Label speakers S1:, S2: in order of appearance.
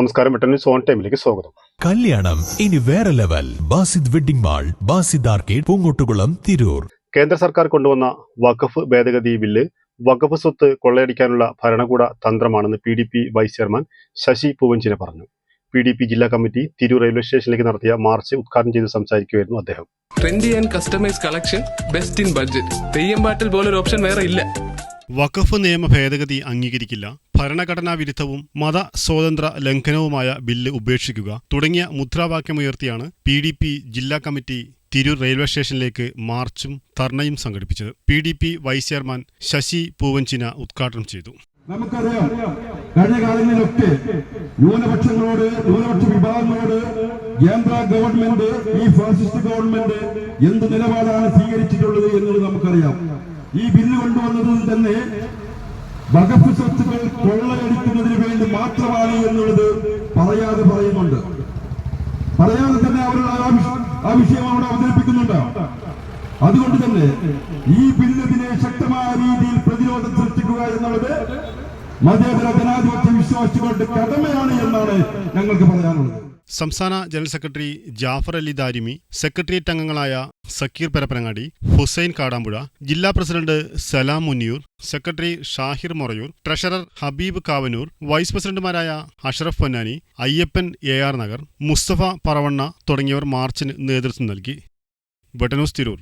S1: നമസ്കാരം. Vettan zone on ടൈമിലേക്ക് സ്വാഗതം.
S2: കല്യാണം. ഇനി വേറെ level. Basid wedding mall Basid arcade Poongottukulam Tirur.
S1: കേന്ദ്ര സർക്കാർ കൊണ്ടുവന്ന വഖഫ് ഭേദഗതി ബില്ല് വഖഫ് സ്വത്ത് കൊള്ളയടിക്കാനുള്ള ഭരണകൂട തന്ത്രമാണെന്ന് P D P vice chairman Sasi പൂവഞ്ചിനെ പറഞ്ഞു. പി ഡി പി ജില്ലാ കമ്മിറ്റി തിരൂർ റെയിൽവേ സ്റ്റേഷനിലേക്ക് നടത്തിയ മാർച്ച് ഉദ്ഘാടനം ചെയ്ത് സംസാരിക്കുകയായിരുന്നു അദ്ദേഹം.
S3: Trendy and customise collection best in budget. Theyyam പാട്ടിൽ പോലൊരു ഓപ്ഷൻ വേറെ ഇല്ല.
S1: വഖഫ് നിയമ ഭേദഗതി അംഗീകരിക്കില്ല. ഭരണഘടനാ വിരുദ്ധവും മത സ്വാതന്ത്ര്യ ലംഘനവുമായ ബില്ല് ഉപേക്ഷിക്കുക തുടങ്ങിയ മുദ്രാവാക്യമുയർത്തിയാണ് പി ഡി പി ജില്ലാ കമ്മിറ്റി തിരൂർ റെയിൽവേ സ്റ്റേഷനിലേക്ക് മാർച്ചും ധർണയും സംഘടിപ്പിച്ചത്. P D P vice chairman Sasi Poovanchina ഉദ്ഘാടനം ചെയ്തു.
S4: നമുക്കറിയാം കഴിഞ്ഞ കാലങ്ങളിലൊക്കെ ന്യൂനപക്ഷങ്ങളോട് ന്യൂനപക്ഷ വിഭാഗങ്ങളോട് കേന്ദ്ര ഗവൺമെന്റ് ഈ ഫാസിസ്റ്റ് ഗവൺമെന്റ് എന്ത് നിലപാടാണ് സ്വീകരിച്ചിട്ടുള്ളത് എന്നുള്ളത് നമുക്കറിയാം. ഈ ബില്ല് കൊണ്ടുവന്നതിൽ തന്നെ വകഫ് സ്വത്തുക്കൾ കൊള്ളയടിക്കുന്നതിന് വേണ്ടി മാത്രമാണ് എന്നുള്ളത് പറയാതെ പറയുന്നുണ്ട്. പറയാതെ തന്നെ അവർ ആ വിഷയം അവിടെ അവതരിപ്പിക്കുന്നുണ്ട്. അതുകൊണ്ട് തന്നെ ഈ ബില്ലിനെ ശക്തമായ രീതിയിൽ പ്രതിരോധം സൃഷ്ടിക്കുക എന്നുള്ളത് മതേതര ജനാധിപത്യ വിശ്വാസികളുടെ കടമയാണ് എന്നാണ് ഞങ്ങൾക്ക് പറയാനുള്ളത്.
S1: സംസ്ഥാന general secretary Jafar Ali Darimi secretariat അംഗങ്ങളായ സക്കീർ പരപ്പനങ്ങാടി ഹുസൈൻ കാടാമ്പുഴ ജില്ലാ president Salam Munniyur secretary Shahir Morayur treasurer Habeeb Kavanur vice പ്രസിഡന്റുമാരായ അഷറഫ് പൊന്നാനി അയ്യപ്പൻ എ ആർ നഗർ മുസ്തഫ പറവണ്ണ തുടങ്ങിയവർ മാർച്ചിന് നേതൃത്വം നൽകി. ബട്ടനൂസ് തിരൂർ.